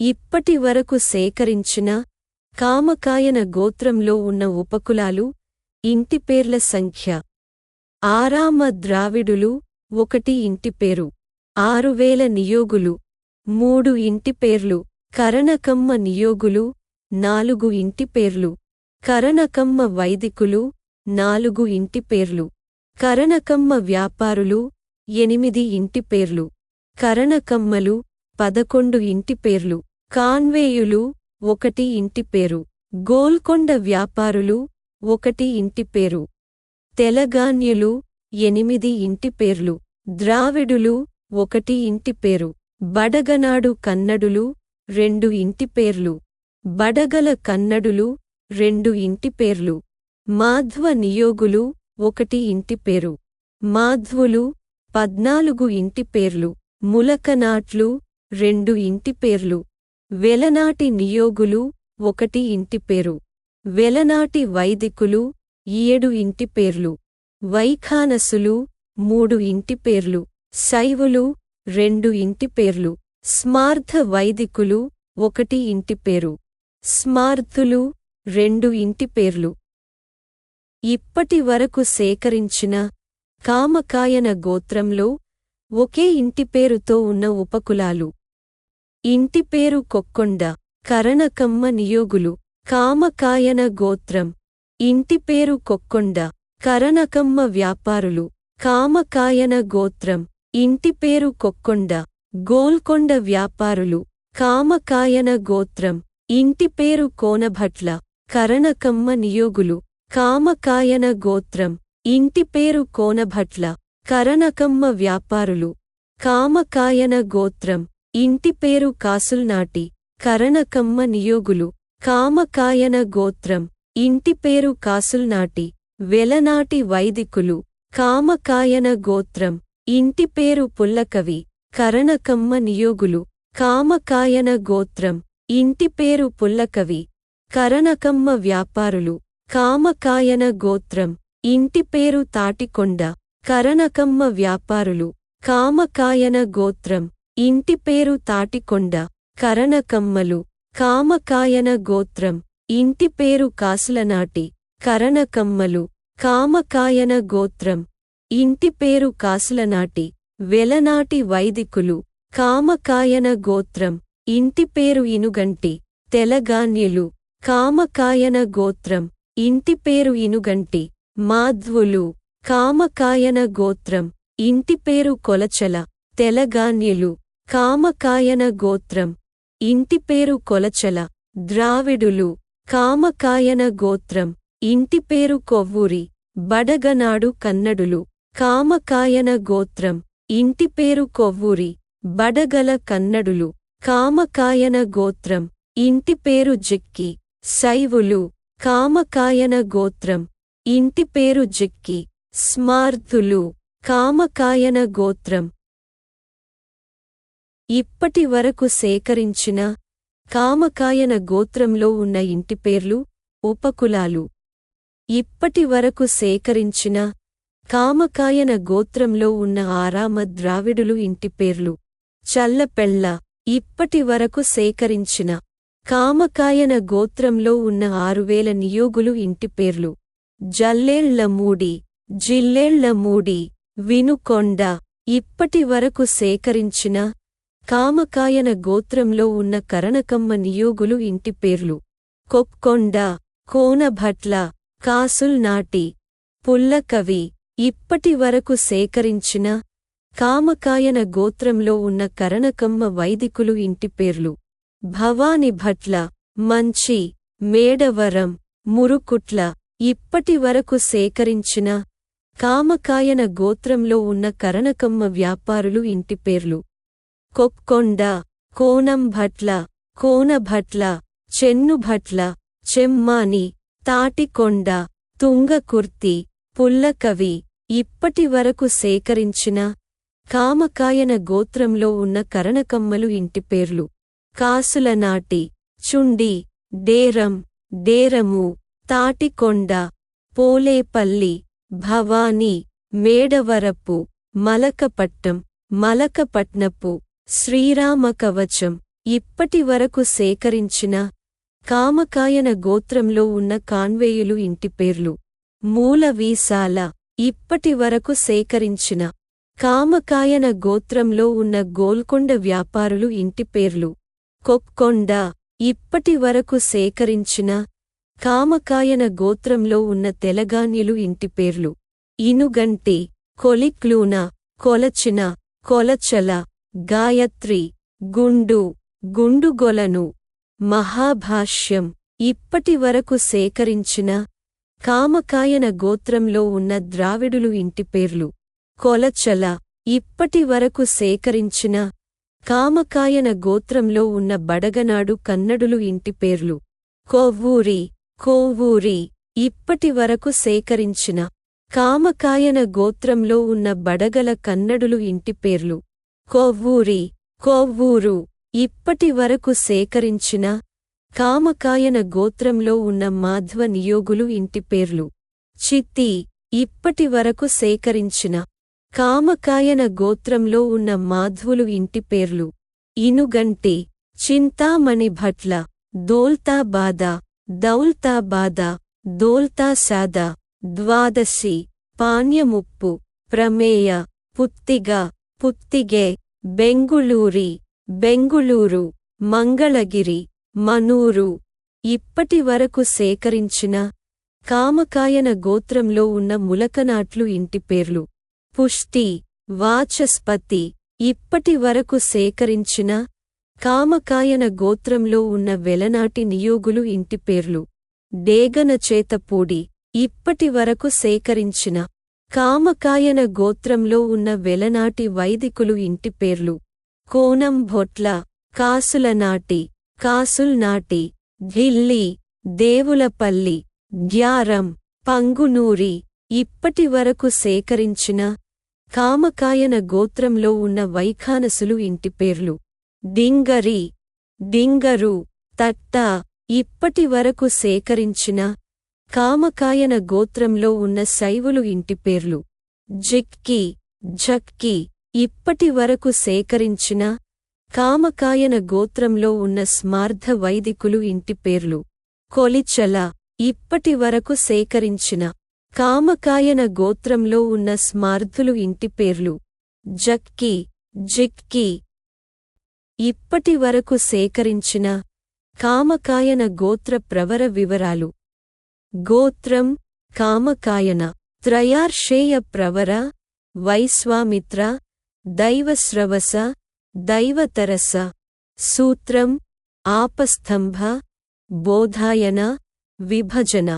ఇప్పటి వరకు సేకరించిన కామకాయన గోత్రంలో ఉన్న ఉపకులాలు ఇంటిపేర్ల సంఖ్య. ఆరామ ద్రావిడులు ఒకటి ఇంటిపేరు ఆరువేల నియోగులు. మూడు ఇంటిపేర్లు కరణకమ్మ నియోగులు. నాలుగు ఇంటిపేర్లు కరణకమ్మ వైదికులు. నాలుగు ఇంటిపేర్లు కరణకమ్మ వ్యాపారులు. ఎనిమిది ఇంటిపేర్లు కరణకమ్మలు పదకొండు ఇంటిపేర్లు కాన్వేయులు ఒకటి ఇంటిపేరు గోల్కొండ వ్యాపారులు ఒకటి ఇంటి పేరు. తెలగాన్యులు ఎనిమిది ఇంటి పేర్లు. ద్రావిడులు ఒకటి ఇంటి పేరు. బడగనాడు కన్నడులు రెండు ఇంటి పేర్లు. బడగల కన్నడులు రెండు ఇంటి పేర్లు. మాధ్వ నియోగులు ఒకటి ఇంటి పేరు. మాధ్వులు పద్నాలుగు ఇంటిపేర్లు ములకనాట్లు రెండు ఇంటి పేర్లు. వెలనాటి నియోగులు ఒకటి ఇంటిపేరు వెలనాటి వైదికులు ఏడు ఇంటిపేర్లు వైఖానసులు మూడు ఇంటిపేర్లు శైవులు రెండు ఇంటిపేర్లు స్మార్థ వైదికులు ఒకటి ఇంటిపేరు స్మార్థులు రెండు ఇంటిపేర్లు ఇప్పటి వరకు సేకరించిన కామకాయన గోత్రంలో ఒకే ఇంటిపేరుతో ఉన్న ఉపకులాలు. ఇంటిపేరు కొక్కొండ కరణకమ్మ నియోగులు కామకాయన గోత్రం. ఇంటిపేరు కొక్కొండ కరణకమ్మ వ్యాపారులు కామకాయన గోత్రం. ఇంటిపేరు కొక్కొండ గోల్కొండ వ్యాపారులు కామకాయన గోత్రం. ఇంటిపేరు కోనభట్ల కరణకమ్మ నియోగులు కామకాయన గోత్రం. ఇంటిపేరు కోనభట్ల కరణకమ్మ వ్యాపారులు కామకాయన గోత్రం. ఇంటిపేరు కాసుల్నాటి కరణకమ్మ నియోగులు కామకాయన గోత్రం ఇంటిపేరు కాసుల్నాటి వెలనాటి వైదికులు కామకాయన గోత్రం ఇంటిపేరు పుల్లకవి కరణకమ్మ నియోగులు కామకాయన గోత్రం ఇంటిపేరు పుల్లకవి కరణకమ్మ వ్యాపారులు కామకాయన గోత్రం ఇంటిపేరు తాటికొండ కరణకమ్మ వ్యాపారులు కామకాయన గోత్రం. ఇంటిపేరు తాటికొండ కరణకమ్మలు కామకాయన గోత్రం. ఇంటిపేరు కాసులనాటి కరణకమ్మలు కామకాయన గోత్రం. ఇంటిపేరు కాసులనాటి వెలనాటి వైదికులు కామకాయన గోత్రం. ఇంటి పేరు ఇనుగంటి తెలగాన్యులు కామకాయన గోత్రం. ఇంటి పేరు ఇనుగంటి మాధ్వులు కామకాయన గోత్రం. ఇంటి పేరు కొలచల తెలగాన్యులు కామకాయన గోత్రం. ఇంటిపేరు కొలచల. ద్రావిడులు. కామకాయన గోత్రం. ఇంటిపేరు కొవ్వూరి. బడగనాడు కన్నడులు. కామకాయన గోత్రం. ఇంటిపేరు కొవ్వూరి. బడగల కన్నడులు. కామకాయన గోత్రం. ఇంటిపేరు జిక్కి. శైవులు. కామకాయన గోత్రం. ఇంటిపేరు జిక్కి. స్మార్థులు కామకాయన గోత్రం. ఇప్పటి వరకు సేకరించిన కామకాయన గోత్రంలో ఉన్న ఇంటిపేర్లు ఉపకులాలు. ఇప్పటి వరకు సేకరించిన కామకాయన గోత్రంలో ఉన్న ఆరామ ద్రావిడులు ఇంటిపేర్లు చల్లపెళ్ళ. ఇప్పటి వరకు సేకరించిన కామకాయన గోత్రంలో ఉన్న ఆరువేల నియోగులు ఇంటిపేర్లు జల్లేళ్ళ మూడి. వినుకొండ. ఇప్పటి వరకు సేకరించిన కామకాయన గోత్రంలో ఉన్న కరణకమ్మ నియోగులు ఇంటి పేర్లు. కొప్కొండ కోనభట్ల కాసుల్ నాటి పుల్లకవి. ఇప్పటి వరకు సేకరించిన కామకాయన గోత్రంలో ఉన్న కరణకమ్మ వైదికులు ఇంటిపేర్లు భవాని భట్ల మంచి మేడవరం మురుకుట్ల. ఇప్పటి వరకు సేకరించిన కామకాయన గోత్రంలో ఉన్న కరణకమ్మ వ్యాపారులు ఇంటి పేర్లు. కొక్కొండ కోనం భట్ల కోనభట్ల చెన్నుభట్ల చెమ్మాని తాటికొండ తుంగకుర్తి పుల్లకవి ఇప్పటి వరకు సేకరించిన కామకాయన గోత్రంలో ఉన్న కరణకమ్మలు ఇంటి పేర్లు. కాసులనాటి చుండి డేరం డేరము తాటికొండ పోలేపల్లి భవానీ మేడవరపు మలకపట్టం మలకపట్నపు శ్రీరామకవచం ఇప్పటి వరకు సేకరించిన కామకాయన గోత్రంలో ఉన్న కాన్వేయులు ఇంటి పేర్లు. మూల వీసాల ఇప్పటి వరకు సేకరించిన కామకాయన గోత్రంలో ఉన్న గోల్కొండ వ్యాపారులు ఇంటి పేర్లు. కొక్కొండ ఇప్పటి వరకు సేకరించిన కామకాయన గోత్రంలో ఉన్న తెలగాన్యులు ఇంటి పేర్లు. ఇనుగంటి కొలిక్లూన కొలచిన కొలచల గాయత్రి గుండు గుండుగొలను మహాభాష్యం ఇప్పటి వరకు సేకరించిన కామకాయన గోత్రంలో ఉన్న ద్రావిడులు ఇంటి పేర్లు. కొలచల ఇప్పటి వరకు సేకరించిన కామకాయన గోత్రంలో ఉన్న బడగనాడు కన్నడులు ఇంటి పేర్లు. కొవ్వూరి కోవూరి ఇప్పటి వరకు సేకరించిన కామకాయన గోత్రంలో ఉన్న బడగల కన్నడులు ఇంటి పేర్లు. కొవ్వూరి కొవ్వూరు ఇప్పటి వరకు సేకరించిన కామకాయన గోత్రంలో ఉన్న మాధ్వ నియోగులు ఇంటి పేర్లు. చిత్తి ఇప్పటి వరకు సేకరించిన కామకాయన గోత్రంలో ఉన్న మాధ్వులు ఇంటి పేర్లు. ఇనుగంటి చింతామణి భట్ల దోల్తాబాద దౌల్తాబాద దోల్తాసాద ద్వాదశి పాణ్యముప్పు ప్రమేయ పుత్తిగ పుత్తిగే బెంగుళూరి బెంగుళూరు మంగళగిరి మనూరు. ఇప్పటి వరకు సేకరించిన కామకాయన గోత్రంలో ఉన్న ములకనాట్లు ఇంటి పేర్లు. పుష్టి వాచస్పతి. ఇప్పటి వరకు సేకరించిన కామకాయన గోత్రంలో ఉన్న వెలనాటి నియోగులు ఇంటి పేర్లు. డేగన చేతపూడి ఇప్పటి వరకు సేకరించిన కామకాయన గోత్రంలో ఉన్న వెలనాటి వైదికులు ఇంటి పేర్లు. కోనం భొట్ల కాసులనాటి కాసుల్నాటి ఢిల్లీ దేవులపల్లి గ్యారం పంగునూరి ఇప్పటి వరకు సేకరించిన కామకాయన గోత్రంలో ఉన్న వైఖానసులు ఇంటి పేర్లు. డింగరి డింగరు తట్ట ఇప్పటి వరకు సేకరించిన కామకాయన గోత్రంలో ఉన్న శైవులు ఇంటి పేర్లు. జిక్కి జక్కి ఇప్పటి వరకు సేకరించిన కామకాయన గోత్రంలో ఉన్న స్మార్థ వైదికులు ఇంటి పేర్లు. కొలిచల ఇప్పటి వరకు సేకరించిన కామకాయన గోత్రంలో ఉన్న స్మార్థులు ఇంటి పేర్లు. జక్కి జిక్కి ఇప్పటి వరకు సేకరించిన కామకాయన గోత్ర ప్రవర వివరాలు. गोत्रम कामकायन त्रयार्षेयप्रवर वैश्वामित्र दैवस्रवस दैवतरस सूत्रम आपस्तंभ बोधायन विभजन